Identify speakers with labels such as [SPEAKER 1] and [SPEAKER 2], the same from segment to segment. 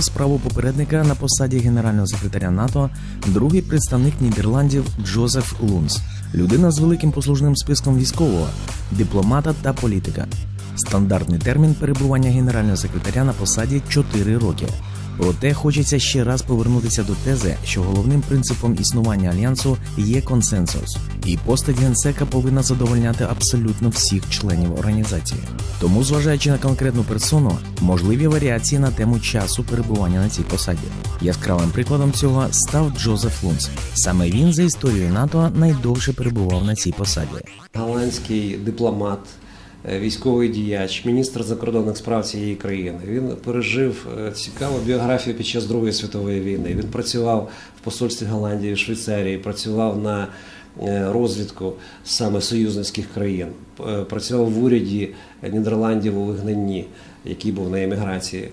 [SPEAKER 1] Продовжив справу попередника на посаді генерального секретаря НАТО другий представник Нідерландів Джозеф Лунс, людина з великим послужним списком військового, дипломата та політика. Стандартний термін перебування генерального секретаря на посаді 4 роки. Проте хочеться ще раз повернутися до тези, що головним принципом існування альянсу є консенсус, і постать генсека повинна задовольняти абсолютно всіх членів організації. Тому, зважаючи на конкретну персону, можливі варіації на тему часу перебування на цій посаді. Яскравим прикладом цього став Джозеф Лунс. Саме він за історією НАТО найдовше перебував на цій посаді.
[SPEAKER 2] голландський дипломат, військовий діяч, міністр закордонних справ цієї країни. Він пережив е, цікаву біографію під час Другої світової війни. Він працював в посольстві Голландії, Швейцарії, працював на е, розвідку саме союзницьких країн, е, працював в уряді Нідерландів у вигнанні, який був на еміграції.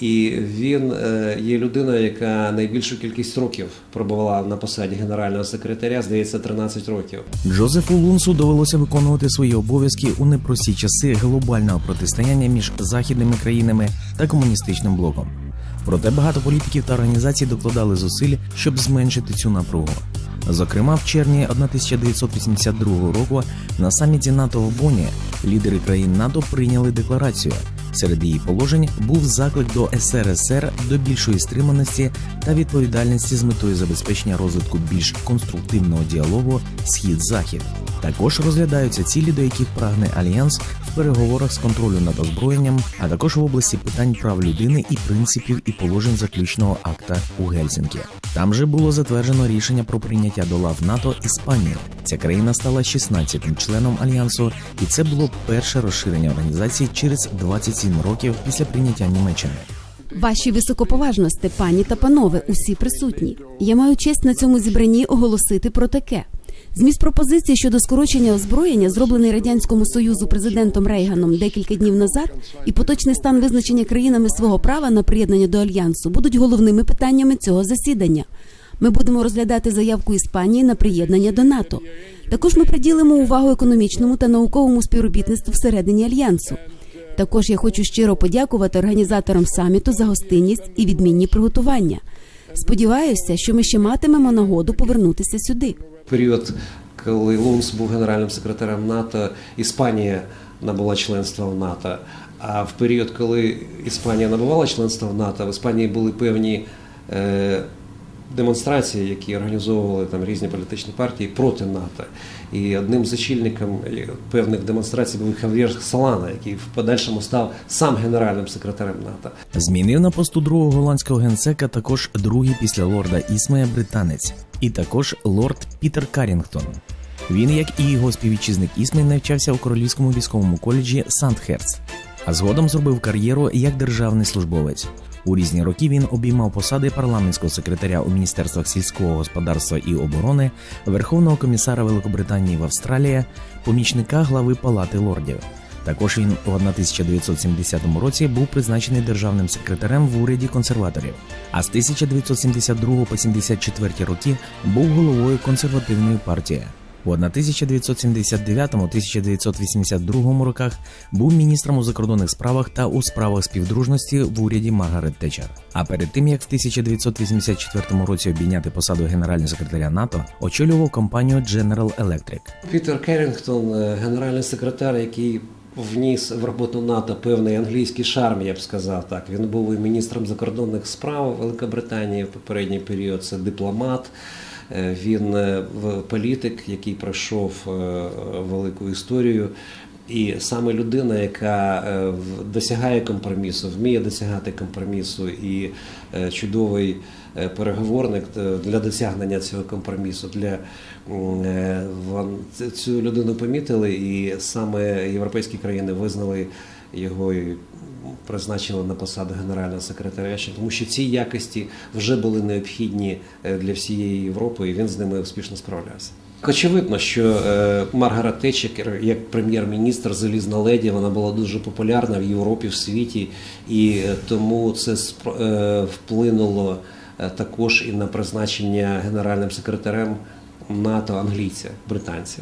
[SPEAKER 2] І він е, є людиною, яка найбільшу кількість років пробувала на посаді генерального секретаря, здається, 13 років.
[SPEAKER 1] Джозефу Лунсу довелося виконувати свої обов'язки у непрості часи глобального протистояння між західними країнами та комуністичним блоком. Проте багато політиків та організацій докладали зусиль, щоб зменшити цю напругу. Зокрема, в червні 1982 року на саміті НАТО в Боні лідери країн НАТО прийняли декларацію. Серед її положень був заклик до СРСР до більшої стриманості та відповідальності з метою забезпечення розвитку більш конструктивного діалогу Схід-Захід. Також розглядаються цілі, до яких прагне альянс в переговорах з контролю над озброєнням, а також в області питань прав людини і принципів і положень заключного акта у Гельсінкі. Там же було затверджено рішення про прийняття до лав НАТО Іспанії. Ця країна стала 16-тим членом альянсу, і це було перше розширення організації через 27 років після прийняття Німеччини.
[SPEAKER 3] Ваші високоповажності, пані та панове, усі присутні. Я маю честь на цьому зібранні оголосити про таке. Зміст пропозиції щодо скорочення озброєння, зроблений радянському союзу президентом Рейганом декілька днів назад, і поточний стан визначення країнами свого права на приєднання до альянсу будуть головними питаннями цього засідання. Ми будемо розглядати заявку Іспанії на приєднання до НАТО. Також ми приділимо увагу економічному та науковому співробітництву всередині альянсу. Також я хочу щиро подякувати організаторам саміту за гостинність і відмінні приготування. Сподіваюся, що ми ще матимемо нагоду повернутися сюди.
[SPEAKER 2] Період, коли Лунс був генеральним секретарем НАТО, Іспанія набула членства в НАТО. А в період, коли Іспанія набувала членства в НАТО, в Іспанії були певні е, демонстрації, які організовували там різні політичні партії проти НАТО. І одним з очільників певних демонстрацій був Хав'єр Салана, який в подальшому став сам генеральним секретарем НАТО.
[SPEAKER 1] Змінив на посту другого голландського генсека також другий після лорда Ісмея британець, і також лорд Пітер Карінгтон. Він, як і його співвітчизник Ісмей, навчався у королівському військовому коледжі Сандхерст, а згодом зробив кар'єру як державний службовець. У різні роки він обіймав посади парламентського секретаря у міністерствах сільського господарства і оборони, верховного комісара Великобританії в Австралії, помічника глави Палати лордів. Також він у 1970 році був призначений державним секретарем в уряді консерваторів. А з 1972 по 74 роки був головою консервативної партії. У 1979-1982 роках був міністром у закордонних справах та у справах співдружності в уряді Маргарет Тетчер. А перед тим як в 1984 році обійняти посаду генерального секретаря НАТО, очолював компанію General Electric.
[SPEAKER 2] Пітер Керрінгтон, е, генеральний секретар, який вніс в роботу НАТО певний англійський шарм, я б сказав так. Він був і міністром закордонних справ Великобританії в попередній період. Це дипломат. Е, Він е, політик, який пройшов е, велику історію. І саме людина, яка досягає компромісу, вміє досягати компромісу, і чудовий переговорник для досягнення цього компромісу. Для цю людину помітили, і саме європейські країни визнали його призначили на посаду генерального секретаря, тому що ці якості вже були необхідні е, для всієї Європи, і він з ними успішно справлявся. Очевидно, що е, Маргарет Тетчер, як прем'єр-міністр залізна леді, вона була дуже популярна в Європі, в світі, і е, тому це вплинуло також і на призначення генеральним секретарем НАТО англійця, британця.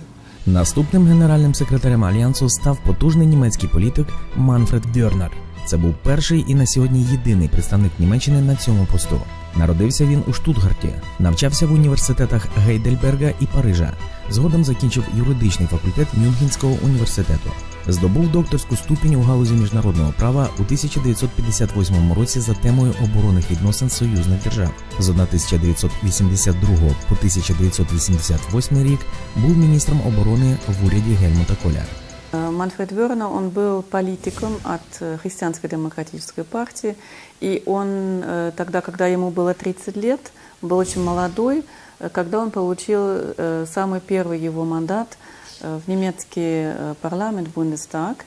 [SPEAKER 1] Наступним генеральним секретарем альянсу став потужний німецький політик Манфред Бьорнер. Це був перший і на сьогодні єдиний представник Німеччини на цьому посту. Народився він у Штутгарті, навчався в університетах Гейдельберга і Парижа. Згодом закінчив юридичний факультет Мюнхенського університету. Здобув докторську ступінь у галузі міжнародного права у 1958 році за темою оборонних відносин союзних держав. З 1982 по 1988 рік був міністром оборони в уряді Гельмута Коля.
[SPEAKER 4] Э, Манфред Вернер, он был политиком от э, Христианской демократической партии, и он э, тогда, когда ему было 30 лет, был очень молодой, когда он получил самый первый его мандат в немецкий парламент, в Бундестаг.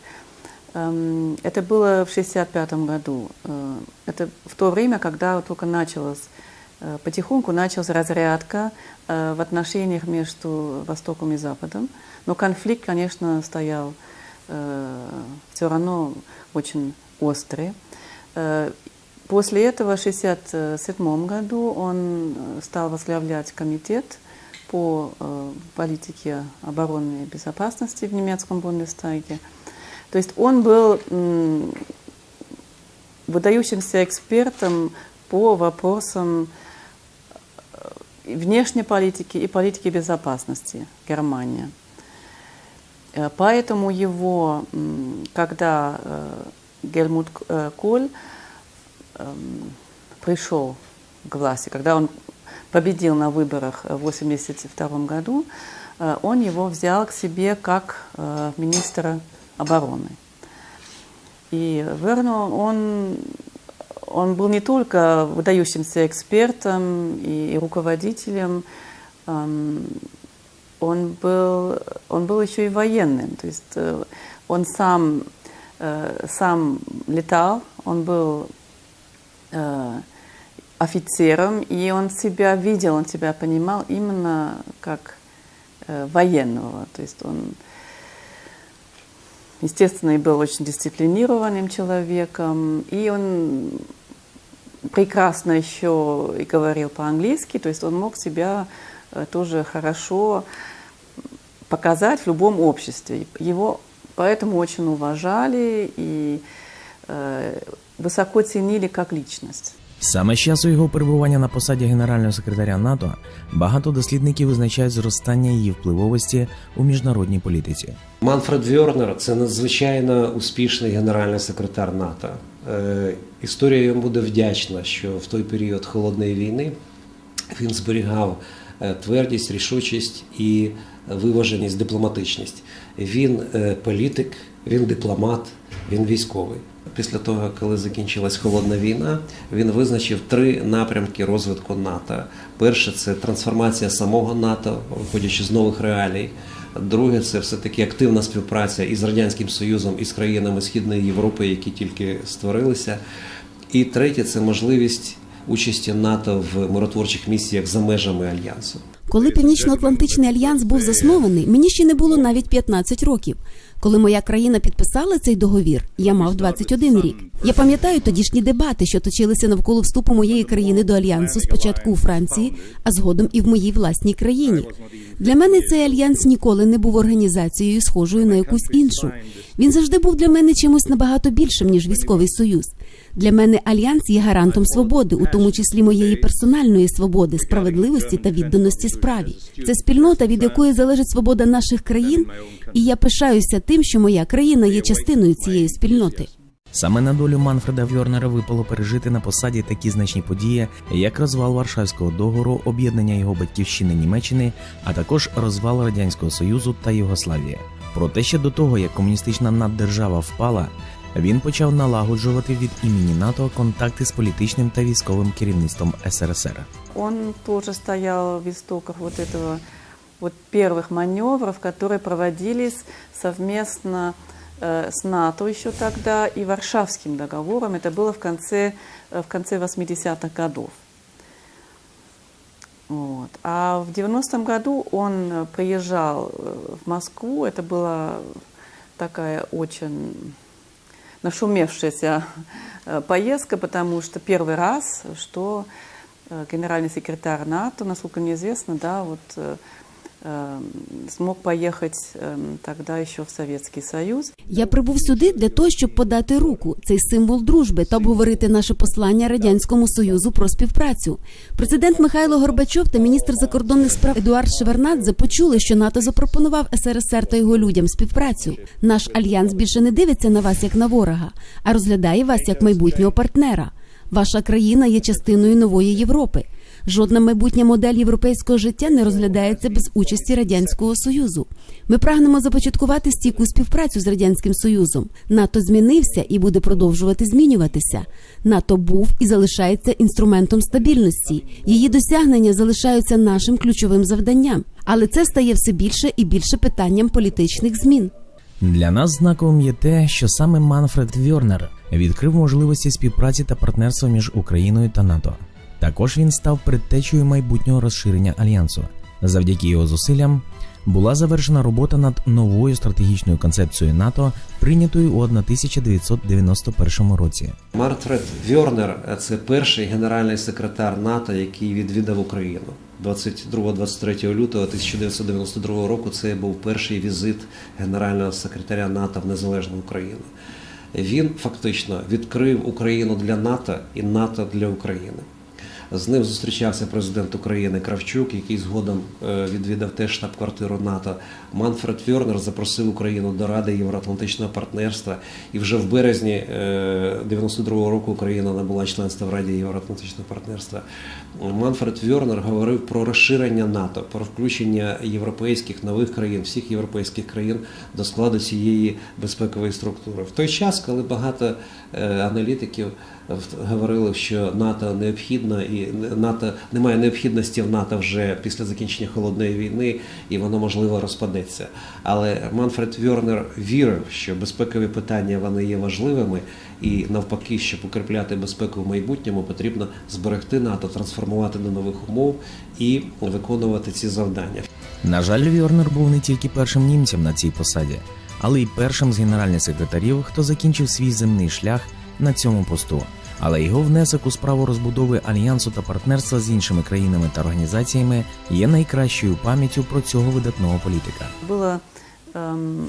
[SPEAKER 4] Эм, Это было в 1965 году. Это в то время, когда только началась потихоньку началась разрядка в отношениях между Востоком и Западом. Но конфликт, конечно, стоял все равно очень острый. Э, После этого в 1967 году он э, стал возглавлять комитет по э, политике и безопасности в немецком Бундестаге. То есть он был м, выдающимся экспертом по вопросам э, внешней политики и политики безопасности Германии. Э, Поэтому его, когда э, Гельмут э, Коль эм, пришел к власти, когда он победил на выборах в 1982 году, он его взял к себе как министра обороны. И Верно, он, он был не только выдающимся экспертом и, и руководителем, эм, он был, он был еще и военным. То есть э, он сам, э, сам летал, он был э, офицером, и он себя видел, он себя понимал именно как военного. То есть он, естественно, и был очень дисциплинированным человеком, и он прекрасно еще и говорил по-английски, то есть он мог себя тоже хорошо показать в любом обществе. Его поэтому очень уважали и э, высоко ценили как личность.
[SPEAKER 1] Саме з часу його перебування на посаді генерального секретаря НАТО багато дослідників визначають зростання її впливовості у міжнародній політиці.
[SPEAKER 2] Манфред Вьорнер це надзвичайно успішний генеральний секретар НАТО. Е, історія йому буде вдячна, що в той період холодної війни він зберігав е, твердість, рішучість і виваженість, дипломатичність. Він е, політик, він дипломат, він військовий. Після того, коли закінчилась холодна війна, він визначив три напрямки розвитку НАТО. Перше це трансформація самого НАТО, виходячи з нових реалій. Друге, це все-таки активна співпраця із Радянським Союзом і з країнами Східної Європи, які тільки створилися. І третє це можливість участі НАТО в миротворчих місіях за межами альянсу.
[SPEAKER 3] Коли Північно-Атлантичний альянс був заснований, мені ще не було навіть 15 років. Коли моя країна підписала цей договір, я мав 21 рік. Я пам'ятаю тодішні дебати, що точилися навколо вступу моєї країни до альянсу спочатку у Франції, а згодом і в моїй власній країні. Для мене цей альянс ніколи не був організацією, схожою на якусь іншу. Він завжди був для мене чимось набагато більшим ніж військовий союз. Для мене альянс є гарантом свободи, у тому числі моєї персональної свободи, справедливості та відданості справі. Це спільнота, від якої залежить свобода наших країн, і я пишаюся тим, що моя країна є частиною цієї спільноти.
[SPEAKER 1] Саме на долю Манфреда Вьорнера випало пережити на посаді такі значні події, як розвал Варшавського договору, об'єднання його батьківщини Німеччини, а також розвал Радянського Союзу та Югославії. Проте ще до того, як комуністична наддержава впала, він почав налагоджувати від імені НАТО контакти з політичним та військовим керівництвом СРСР.
[SPEAKER 4] Он тоже стоял в истоках вот этого вот первых маневров, которые проводились совместно э, с НАТО еще тогда и Варшавским договором. Это было в конце, э, в конце 80-х годов. Вот. А в 90-м году он э, приезжал э, в Москву. Это была такая очень нашумевшаяся э, поездка, потому что первый раз, что э, генеральный секретарь НАТО, насколько мне известно, да, вот э, э, смог поехать э, тогда еще в Советский Союз.
[SPEAKER 3] Я прибув сюди для того, щоб подати руку, цей символ дружби та обговорити наше послання радянському союзу про співпрацю. Президент Михайло Горбачов та міністр закордонних справ Едуард Шевернадзе почули, що НАТО запропонував СРСР та його людям співпрацю. Наш альянс більше не дивиться на вас як на ворога, а розглядає вас як майбутнього партнера. Ваша країна є частиною нової Європи. Жодна майбутня модель європейського життя не розглядається без участі радянського союзу. Ми прагнемо започаткувати стійку співпрацю з радянським союзом. НАТО змінився і буде продовжувати змінюватися. НАТО був і залишається інструментом стабільності. Її досягнення залишаються нашим ключовим завданням, але це стає все більше і більше питанням політичних змін.
[SPEAKER 1] Для нас знаковим є те, що саме Манфред Вьорнер відкрив можливості співпраці та партнерства між Україною та НАТО. Також він став предтечею майбутнього розширення альянсу. Завдяки його зусиллям була завершена робота над новою стратегічною концепцією НАТО, прийнятою у 1991 році.
[SPEAKER 2] Мартфред Вьорнер це перший генеральний секретар НАТО, який відвідав Україну. 22-23 лютого 1992 року це був перший візит генерального секретаря НАТО в незалежну Україну. Він фактично відкрив Україну для НАТО і НАТО для України. З ним зустрічався президент України Кравчук, який згодом е, відвідав теж штаб-квартиру НАТО. Манфред Фьорнер запросив Україну до Ради Євроатлантичного партнерства. І вже в березні е, 92-го року Україна набула членства в Раді Євроатлантичного партнерства. Манфред Фьорнер говорив про розширення НАТО, про включення європейських нових країн, всіх європейських країн до складу цієї безпекової структури. В той час, коли багато е, аналітиків говорили, що НАТО необхідно і НАТО немає необхідності в НАТО вже після закінчення холодної війни, і воно можливо розпадеться. Але Манфред Вьорнер вірив, що безпекові питання вони є важливими, і навпаки, щоб укріпляти безпеку в майбутньому, потрібно зберегти НАТО, трансформувати до нових умов і виконувати ці завдання.
[SPEAKER 1] На жаль, Вьорнер був не тільки першим німцем на цій посаді, але й першим з генеральних секретарів, хто закінчив свій земний шлях на цьому посту Але його внесок у справу розбудови альянсу та партнерства з іншими країнами та організаціями є найкращою пам'яттю про цього видатного політика.
[SPEAKER 4] Было, эм,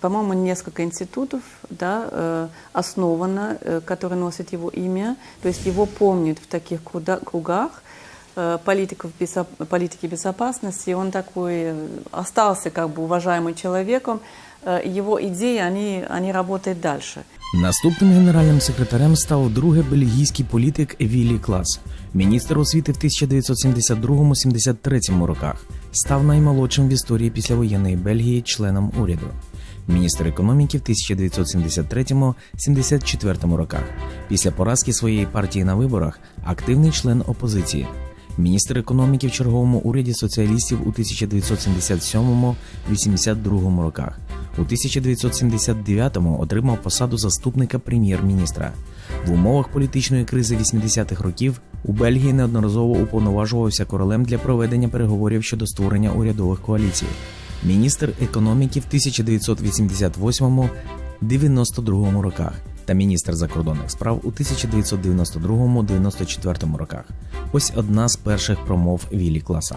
[SPEAKER 4] по-моему, несколько институтов да, э, основано, э, которые носят его имя. То есть его помнят в таких круда- кругах э, политиков безо- политики безопасности. Он такой э, остался как бы уважаемым человеком. Э, Его идеи, они, они работают дальше.
[SPEAKER 1] Наступним генеральним секретарем став другий бельгійський політик Віллі Клас. Міністр освіти в 1972-73 роках став наймолодшим в історії післявоєнної Бельгії членом уряду. Міністр економіки в 1973-74 роках. Після поразки своєї партії на виборах активний член опозиції. Міністр економіки в черговому уряді соціалістів у 1977-82 роках. У 1979-му отримав посаду заступника прем'єр-міністра. В умовах політичної кризи 80-х років у Бельгії неодноразово уповноважувався королем для проведення переговорів щодо створення урядових коаліцій. Міністр економіки в 1988-92 роках та міністр закордонних справ у 1992-94 роках. Ось одна з перших промов Віллі Класа.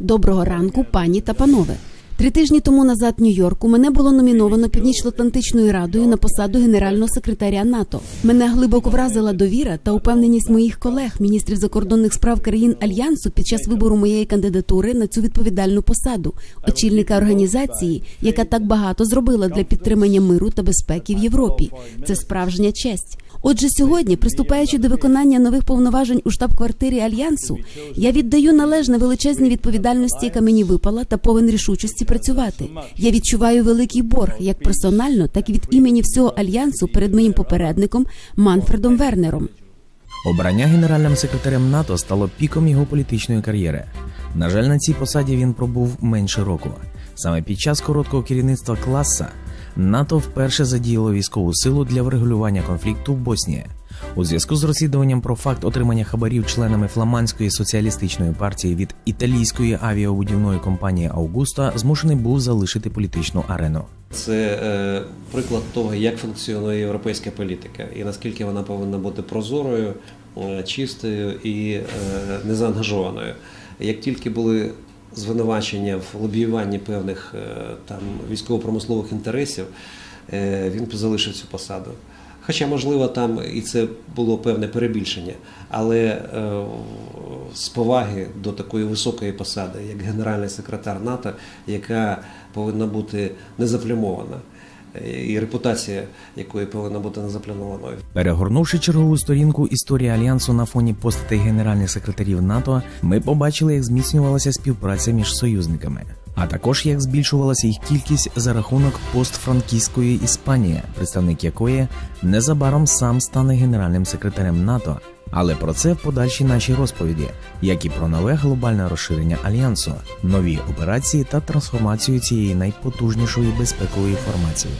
[SPEAKER 3] Доброго ранку, пані та панове. Три тижні тому назад Нью-Йорку мене було номіновано Північно-Атлантичною радою на посаду генерального секретаря НАТО. Мене глибоко вразила довіра та упевненість моїх колег, міністрів закордонних справ країн альянсу під час вибору моєї кандидатури на цю відповідальну посаду, очільника організації, яка так багато зробила для підтримання миру та безпеки в Європі. Це справжня честь. Отже, сьогодні, приступаючи до виконання нових повноважень у штаб-квартирі альянсу, я віддаю належне величезній відповідальності, яка мені випала, та повен рішучості працювати. Я відчуваю великий борг як персонально, так і від імені всього альянсу перед моїм попередником Манфредом Вернером.
[SPEAKER 1] Обрання генеральним секретарем НАТО стало піком його політичної кар'єри. На жаль, на цій посаді він пробув менше року. Саме під час короткого керівництва класа НАТО вперше задіяло військову силу для врегулювання конфлікту в Боснії. У зв'язку з розслідуванням про факт отримання хабарів членами фламандської соціалістичної партії від італійської авіабудівної компанії Аугуста змушений був залишити політичну арену.
[SPEAKER 2] Це е, приклад того, як функціонує європейська політика і наскільки вона повинна бути прозорою, е, чистою і е, незаангажованою. Як тільки були звинувачення в лобіюванні певних е, там військово-промислових інтересів, е, він залишив цю посаду. Хоча, можливо, там і це було певне перебільшення, але е, з поваги до такої високої посади, як генеральний секретар НАТО, яка повинна бути незаплямована, і репутація якої повинна бути незаплямованою.
[SPEAKER 1] Перегорнувши чергову сторінку історії альянсу на фоні постатей генеральних секретарів НАТО, ми побачили, як зміцнювалася співпраця між союзниками, а також як збільшувалася їх кількість за рахунок постфранкійської Іспанії, представник якої незабаром сам стане генеральним секретарем НАТО. Але про це в подальшій нашій розповіді, як і про нове глобальне розширення альянсу, нові операції та трансформацію цієї найпотужнішої безпекової формації.